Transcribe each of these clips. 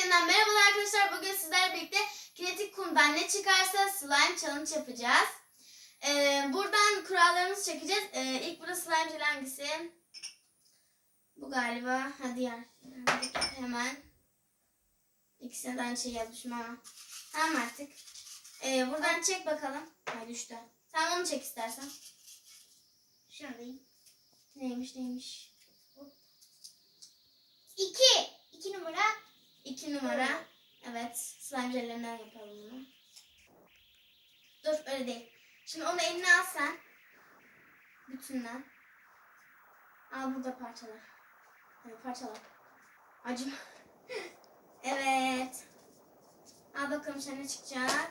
yeniden merhabalar arkadaşlar. Bugün sizlerle birlikte kinetik kumdan ne çıkarsa slime challenge yapacağız. Ee, buradan kurallarımızı çekeceğiz. Ee, ilk burada slime jeli hangisi? Bu galiba. Hadi diğer. Hemen. İkisine de aynı şey yapmışım ama. Tamam artık. Ee, buradan çek bakalım. Ay düştü. Sen onu çek istersen. Şuradayım. Neymiş neymiş. İki. İki numara. İki numara. Evet. Slime jellerinden yapalım bunu. Dur öyle değil. Şimdi onu eline al sen. Bütünden. Al burada parçalar. Hadi parçalar. Acım. evet. Al bakalım ne çıkacak.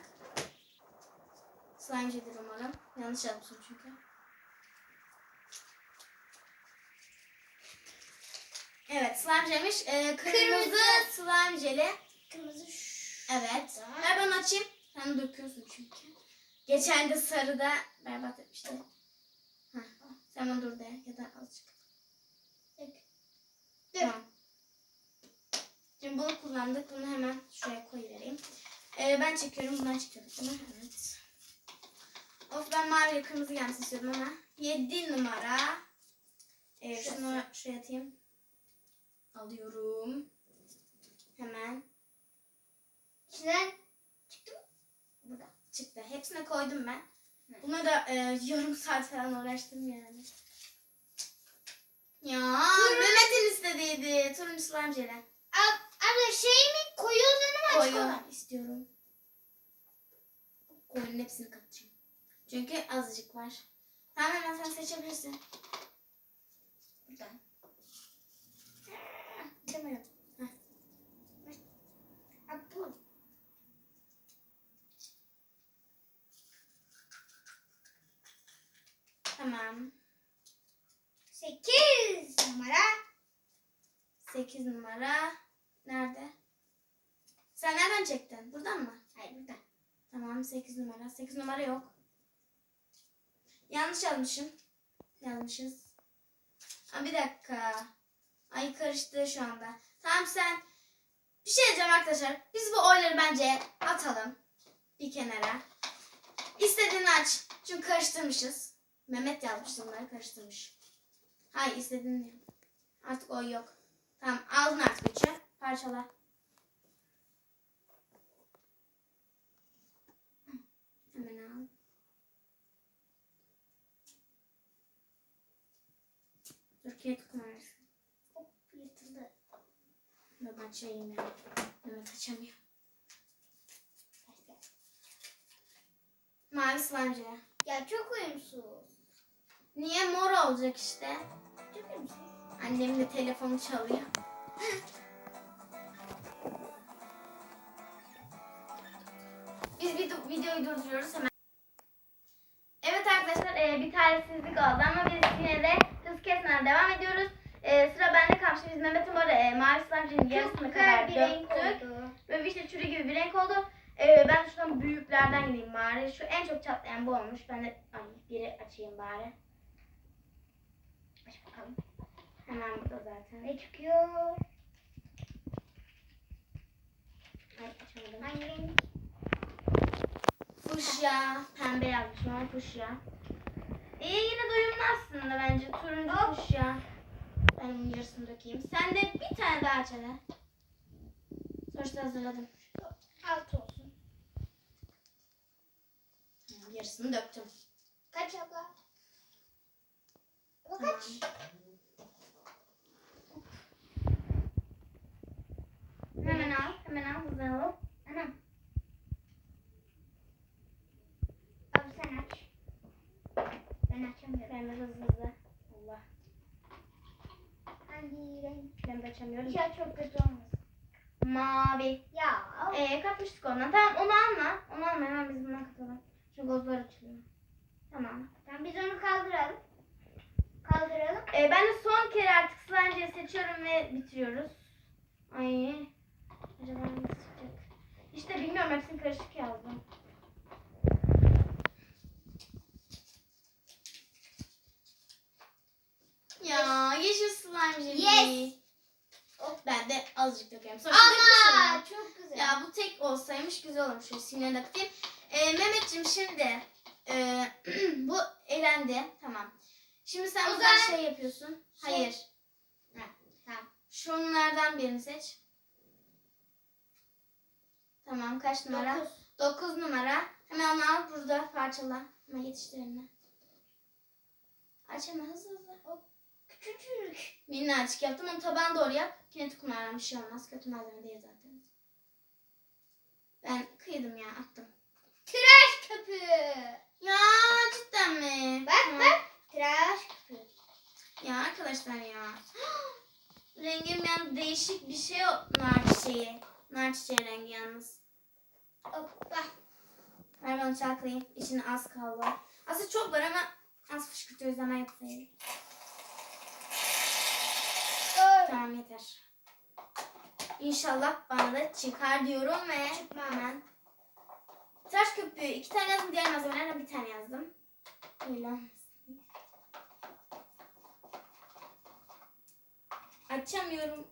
Slime jelly umarım. Yanlış yapmışım çünkü. Evet slime jellymiş. Ee, kırmızı, Kırmızı. slime jelly. Kırmızı. Evet. Daha. Ver ben açayım. Sen döküyorsun çünkü. Geçen de sarıda berbat etmişti. Heh. Sen bana dur de ya da azıcık. Dök. Dök. Tamam. Şimdi bunu kullandık. Bunu hemen şuraya koyuvereyim. Ee, ben çekiyorum. Bundan çekiyorum mi? Evet. Of ben mavi kırmızı gelsin istiyordum ama. 7 numara. Ee, şunu şuraya atayım. Alıyorum. Hemen. İçinden çıktı mı? Burada çıktı. Hepsine koydum ben. Buna da e, yarım saat falan uğraştım yani. Ya Mehmet'in istediğiydi. Turuncu slime. Ab, abla şey mi? Koyu olanı mı açık olan? istiyorum. Koyunun hepsini katacağım. Çünkü azıcık var. Tamam hemen sen seçebilirsin. Buradan. Bu. Tamam. Sekiz numara. 8 numara. Nerede? Sen nereden çektin? Buradan mı? Hayır buradan. Tamam 8 numara. 8 numara yok. Yanlış yazmışım. Yazmışız. Aa, bir dakika. Ay karıştı şu anda. Tamam sen bir şey diyeceğim arkadaşlar. Biz bu oyları bence atalım. Bir kenara. İstediğini aç. Çünkü karıştırmışız. Mehmet yazmış bunları karıştırmış. Hayır istediğini. Artık oy yok. Tamam aldın artık üçü. Parçala. Hemen al. Hop yırtıldı. Ben açayım ya. Evet açamıyor. Mavi slime. Ya çok uyumsuz. Niye mor olacak işte? Çok uyumsuz. Annem de telefonu çalıyor. Biz video, videoyu durduruyoruz hemen. Evet arkadaşlar e, bir talihsizlik oldu ama biz yine de hız kesmeden devam ediyoruz. E, sıra bende kalmıştı. Biz Mehmet'in orada e, mavi slime'cinin yarısını Çok kadar bir renk döktük. oldu. Ve işte çürü gibi bir renk oldu. E, ben şuradan büyüklerden gideyim bari. Şu en çok çatlayan bu olmuş. Ben de ay, biri açayım bari. Aç bakalım. Hemen burada zaten. Ne çıkıyor? Ay, açamadım. Hangi renk? Fuşya. Pembe yazmışım ama fuşya. İyi yine de uyumlu aslında bence. Turuncu fuşya. Ben onun yarısını dökeyim. Sen de bir tane daha aç hele. Sonuçta hazırladım. Altı olsun. Yarısını döktüm. Kaç abla? Tamam. kaç? Hemen al. Hemen al. Hızlı ol. Anam. Abi sen aç. Ben açamıyorum. Ben de hızlı hızlı. Allah. Hangi renk? Ben de açamıyorum. Ya çok kötü olmasın. Mavi. Ya. Ee, kapmıştık ondan. Tamam onu alma. Onu alma. Hemen biz bundan katalım. Şu gozlar açılıyor. Tamam. Tamam biz onu kaldıralım. Kaldıralım. Ee, ben de son kere artık slime'cıyı seçiyorum ve bitiriyoruz. Ay. Acaba nasıl çıkacak? İşte bilmiyorum hepsini karışık yazdım. Ya yeşil slime jelly. Yes. Ben de azıcık dökeyim. Sonuçta dökmüşüm. Ama boyamış güzel olmuş. Şöyle simlerini de katayım. Ee, Mehmetciğim şimdi e, bu elendi. Tamam. Şimdi sen O buradan zaman- şey yapıyorsun. Şey- Hayır. Ha, tamam. Şunlardan birini seç. Tamam kaç numara? Dokuz. 9 numara. Hemen onu al burada parçala. Hemen yetiştir eline. Aç hemen hızlı hızlı. Küçücük. Minnacık yaptım. Onu tabağına doğru yap. Kinetik kumardan bir şey olmaz. Kötü malzeme değil zaten. Ben kıydım ya attım. Tıraş köpüğü. Ya cidden mi? Bak Tamam. bak. Tıraş köpüğü. Ya arkadaşlar ya. Rengim yani değişik bir şey o nar çiçeği. Nar çiçeği rengi yalnız. Hoppa. Ver bana çalkalayayım. İçine az kaldı. Aslında çok var ama az fışkırtıyor o yüzden ben yapayım. Dur. Tamam yeter. İnşallah bana da çıkar diyorum ve Çıkmaz. hemen. Tıraş köpüğü iki tane yazdım. Diğer malzemelerden bir tane yazdım. Böyle. Açamıyorum.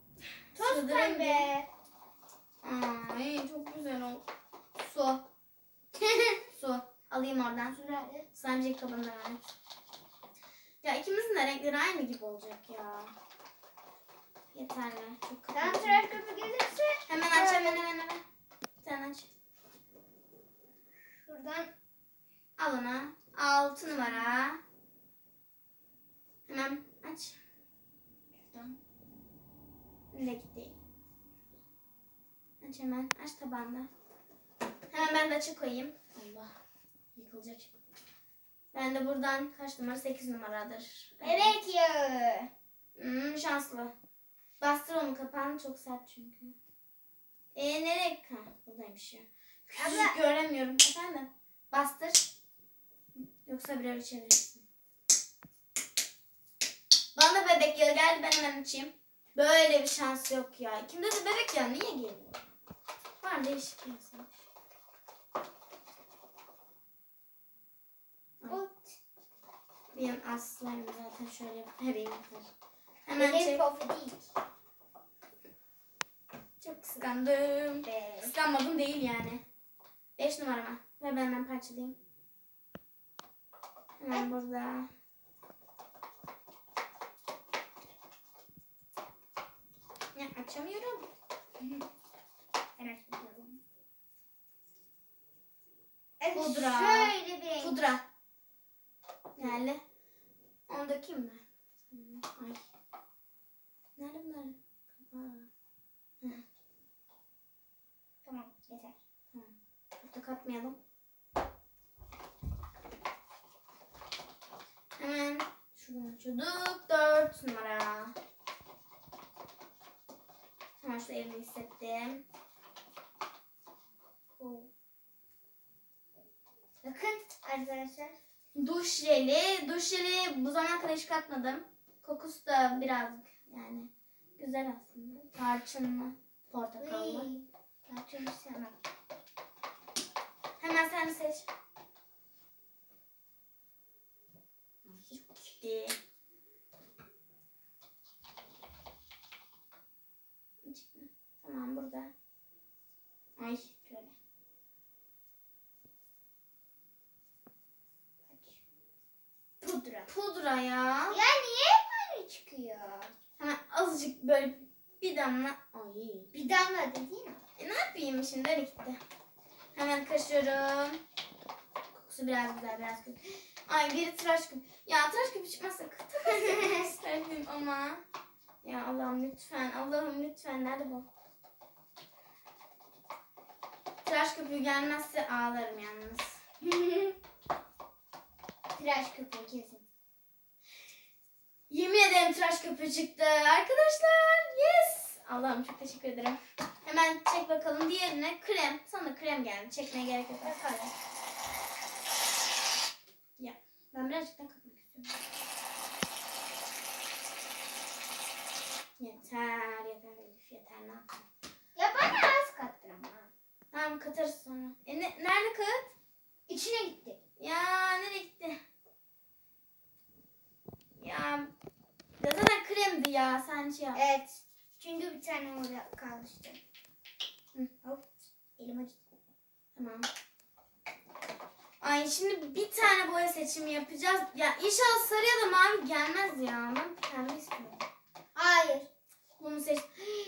Toz Sığdıramıyorum. pembe. Ay çok güzel oldu. Su. Su. Alayım oradan. Nerede? Slime kabını da ver. Ya ikimizin de renkleri aynı gibi olacak ya. Yeterli. Çok Sen kapalı. tıraş köpüğü gelirse Hemen aç hemen hemen hemen. Sen aç. şuradan Al onu. 6 numara. Hemen aç. şuradan. Ne gitti? Aç hemen. Aç tabanda. Hemen ben de açık koyayım. Allah. Yıkılacak şimdi. Ben de buradan kaç numara? 8 numaradır. Evet ya. Hmm, şanslı. Bastır onun kapağını çok sert çünkü. E nereye? Ha, buradaymış ya. Küçücük Abla. göremiyorum. Efendim? Bastır. Yoksa bir öyle çevirirsin. Bana da bebek yağı geldi ben hemen açayım. Böyle bir şans yok ya. İkimde de bebek yağı niye geliyor? Var değişik insan. Ot. Benim aslanım zaten şöyle vereyim. Hemen çek. pofidik. Çok kıskandım. Be. Kıskanmadım değil yani. 5 numarama. Ve ben hemen parçalayayım. Hemen burada. Ya açamıyorum. Ben açmıyorum. Evet, Pudra. Şöyle bir renk. Pudra. Nerede? Onu dökeyim mi? Ay. Nerede bunlar? Kapağı. Tamam yeter. Katmayalım. Hemen şuradan açıyorduk. 4 numara. Hemen şu elimi hissettim. Oo. Bakın arkadaşlar. Duş jeli. Duş jeli bu zamana kadar hiç katmadım. Kokusu da biraz yani güzel aslında. Tarçınlı, portakallı. Çok sevmem. Hemen sen seç. Gitti. Tamam burada. Ay şöyle. Pudra. Pudra ya. Ya niye böyle çıkıyor? Hemen azıcık böyle bir damla. Ay. Bir damla mi? E, ne yapayım şimdi öyle gitti. Hemen kaşıyorum. Kokusu biraz güzel biraz kötü. Ay biri tıraş köpüğü. Ya tıraş köpüğü çıkmazsa kıtırmak isterdim ama. Ya Allah'ım lütfen Allah'ım lütfen nerede bu? Tıraş köpüğü gelmezse ağlarım yalnız. Tıraş köpüğü kesin. Yemin ederim tıraş köpüğü çıktı. Arkadaşlar yes. Allah'ım çok teşekkür ederim. Hemen çek bakalım diğerine krem. Sana krem geldi. Çekmeye gerek yok. Bakalım. Ya ben birazcık daha katmak istiyorum. Yeter yeter Elif yeter ne yapayım. Ya bana az kattın ama. Tamam katarız sonra. E ne, nerede kağıt? İçine gitti. Ya nereye gitti? Ya ya zaten kremdi ya sen şey yap. Evet. Çünkü bir tane orada kalmıştı. Hı. Hop. Elim acıdı. Tamam. Ay şimdi bir tane boya seçimi yapacağız. Ya inşallah sarı ya da mavi gelmez ya. Ben pembe istiyorum. Hayır. Bunu seç.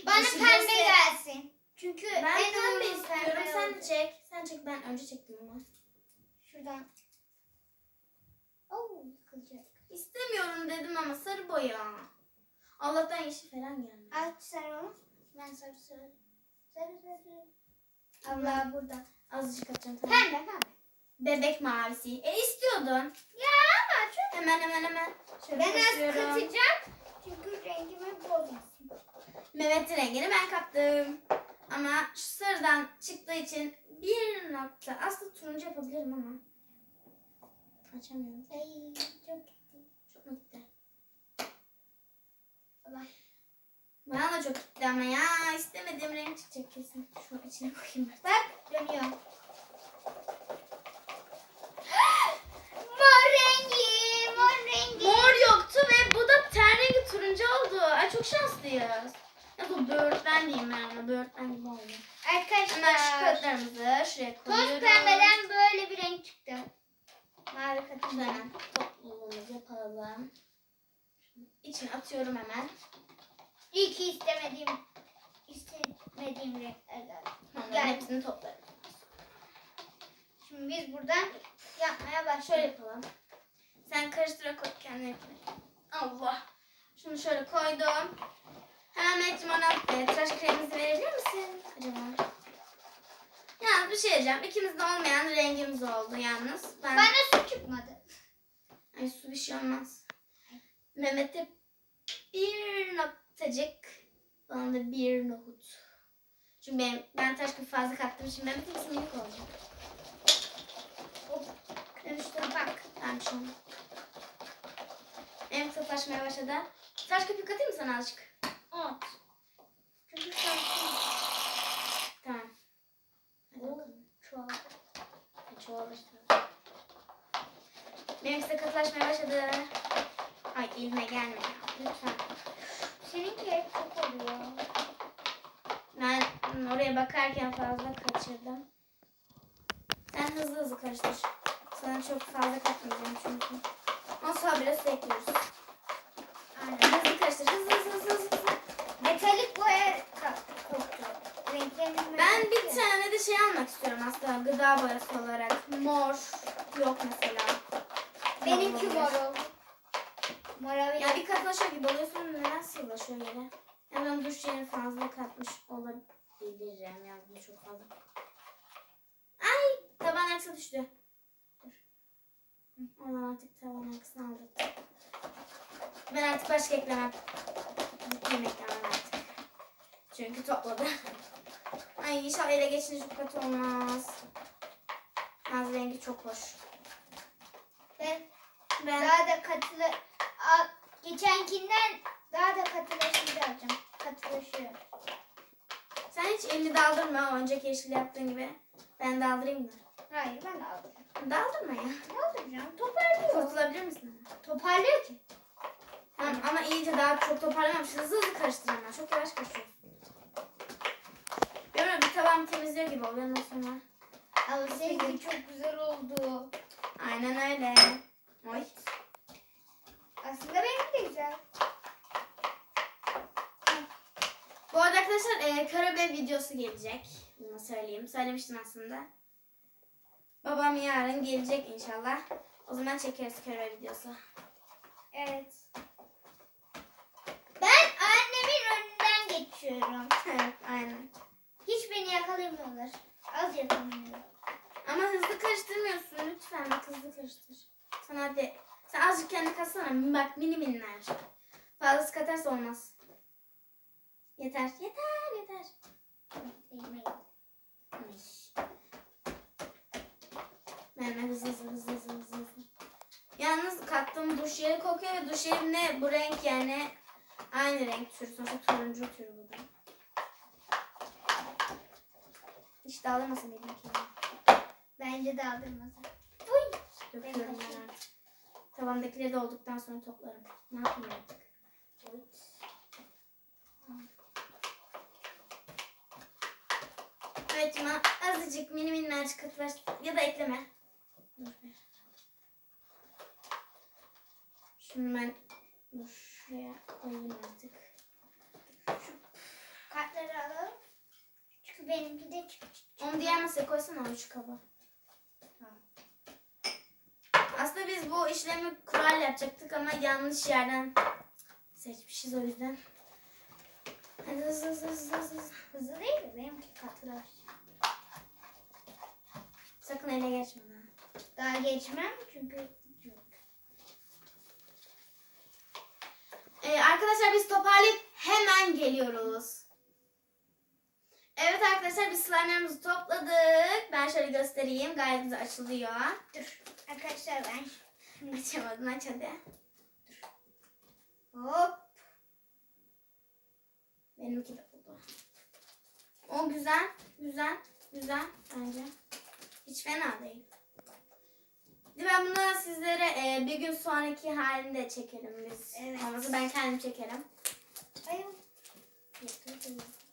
Bana Yeşil pembe ise- gelsin. Çünkü Ben en pembe uygun istiyorum. pembe Sen de oldu. çek. Sen çek ben önce çektim ama. Şuradan. Oo, yıkılacak. İstemiyorum dedim ama sarı boya. Allah'tan yeşil falan gelmedi. Aç sarı onu. Ben sarı sarı. Allah burada. Azıcık atacağım tamam. Pembe pembe. Bebek mavisi. E istiyordun. Ya ama çok. Hemen hemen hemen. Şöyle Ben az koşuyorum. katacağım. Çünkü rengimi bozmasın. Mehmet'in rengini ben kaptım. Ama şu sarıdan çıktığı için bir nokta. Aslında turuncu yapabilirim ama. Açamıyorum. Ay çok Çok mu gitti? Allah. Bana da çok gitti ama ya. istemediğim renk çıkacak kesin. Şu içine koyayım ben. Bak dönüyor. mor rengi, mor rengi. Mor yoktu ve bu da ten rengi turuncu oldu. Ay çok şanslıyız. Ya bu böğürtlen diyeyim ben ona. Böğürtlen gibi oldu. Hemen şu Arkadaşlar. kağıtlarımızı şuraya Toz koyuyoruz. pembeden böyle bir renk çıktı. Mavi katacağım. Hemen topluluğumuzu yapalım. İçine atıyorum hemen. İyi ki istemediğim istemediğim renkler geldi. Onların Gel. hepsini toplarım. Şimdi biz buradan yapmaya Şöyle başlayalım. yapalım. Sen karıştıra koy kendine. Allah. Şunu şöyle koydum. Hemen Mehmet'ciğim ona e, tıraş kremimizi verebilir misin? Acaba? Yalnız bir şey diyeceğim. İkimizde olmayan rengimiz oldu yalnız. Ben, Bana su çıkmadı. Ay su bir şey olmaz. Mehmet'e bir noktacık. Bana da bir nohut. Çünkü ben, ben taş gibi fazla kattığım için Mehmet'in ikisi minik olacak. Hop. Dönüştüm bak. Ben bir şey olmaz. Benim katılaşmaya başladı. Taş köpük katayım mı sana azıcık? At. Sanki Tamam. O bakalım. çoğaldı. Çoğalır tabii. Benimkisi de katılaşmaya başladı. Ay elime gelme ya. Lütfen. Seninki hep çok oluyor. Ben oraya bakarken fazla kaçırdım. Sen hızlı hızlı karıştır. Sana çok fazla katmayacağım çünkü. Ama sonra biraz bekliyoruz. Aynen. Hızlı karıştır. Hızlı hızlı hızlı hızlı. Metalik boya koktu. Ben bir tane de şey almak istiyorum aslında gıda boyası olarak. Mor yok mesela. Benimki mor oldu. Mavi. Ya bir katlaşıyor gibi oluyorsun neden sıvılaşıyor yere? Ben duş jelini fazla katmış olabilirim. Yazdım çok fazla. Ay taban aksı düştü. Dur. O zaman artık taban aksını aldım. Ben artık başka eklemem. Bütün eklemem artık. Çünkü topladı. Ay inşallah ele geçince çok kötü olmaz. Yalnız rengi çok hoş. Ben Ben daha da katılı geçenkinden daha da katılaşınca alacağım. Katılaşıyor. Sen hiç elini daldırma o önceki yeşil yaptığın gibi. Ben daldırayım mı? Hayır ben alacağım. Daldırma ya. Ne alacağım? Toparlıyor. Kurtulabilir misin? Toparlıyor ki. Tamam ama iyice daha çok toparlamamış. Hızlı hızlı karıştır ama. Çok yavaş karıştırıyorsun. Görüyorum bir tabağımı temizliyor gibi oluyor ondan sonra. Ama seninki çok güzel oldu. Aynen öyle. Oy. Güzel. Bu arada arkadaşlar e, karabe videosu gelecek. Bunu söyleyeyim. Söylemiştim aslında. Babam yarın gelecek inşallah. O zaman çekeriz karabe videosu. Evet. Ben annemin önünden geçiyorum. evet aynen. Hiç beni yakalamıyorlar. Az yakalanıyorum. Ama hızlı karıştırmıyorsun lütfen. Bak hızlı karıştır. Sen hadi. Sen azıcık kendi katsana. Bak mini minler. Fazlası katarsa olmaz. Yeter. Yeter yeter. De hızlı hızlı hızlı hızlı hızlı. Yalnız kattığım duş jeli kokuyor ve duş jeli ne bu renk yani aynı renk türü. Sonuçta turuncu türü bu da. Hiç dağılmasın dedim ki. Bence de aldırmasın. Uy. Döküyorum ben. Tavandakileri de olduktan sonra toplarım. Ne yapayım artık? Evet Cuma azıcık mini minnacık katılaş ya da ekleme. Dur. Şimdi ben dur şuraya koyayım artık. Kartları alalım. Çünkü benimki de çık. Onu diğer masaya koysana o şu kaba. Aslında biz bu işlemi kural yapacaktık ama yanlış yerden seçmişiz o yüzden. Hadi hızlı hızlı hızlı hızlı. Hızlı değil mi? Benimki kartlar. Sakın ele geçme. ha. Daha geçmem çünkü. Ee, arkadaşlar biz toparlayıp hemen geliyoruz. Evet arkadaşlar biz slime'larımızı topladık. Ben şöyle göstereyim. Gayet açılıyor. Dur. Arkadaşlar ben Açamadın aç hadi. hop. Benimki de oldu. O güzel, güzel, güzel bence. Hiç fena değil. Ben bunu sizlere e, bir gün sonraki halinde çekelim biz. Evet. Olmazsa ben kendim çekerim. Ay, Oo,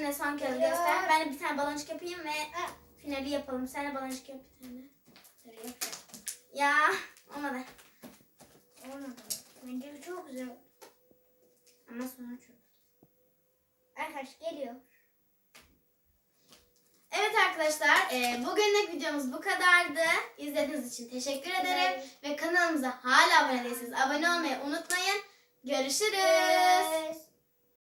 Sen de son kez göster. Ben de bir tane baloncuk yapayım ve finali yapalım. Sen de baloncuk yap bir tane. Ya olmadı. Olmadı. Bence çok güzel. Ama sonra çok. Arkadaş geliyor. Evet arkadaşlar, e, bugünlük videomuz bu kadardı. İzlediğiniz için teşekkür ederim. Ve kanalımıza hala abone değilseniz abone olmayı unutmayın. Görüşürüz.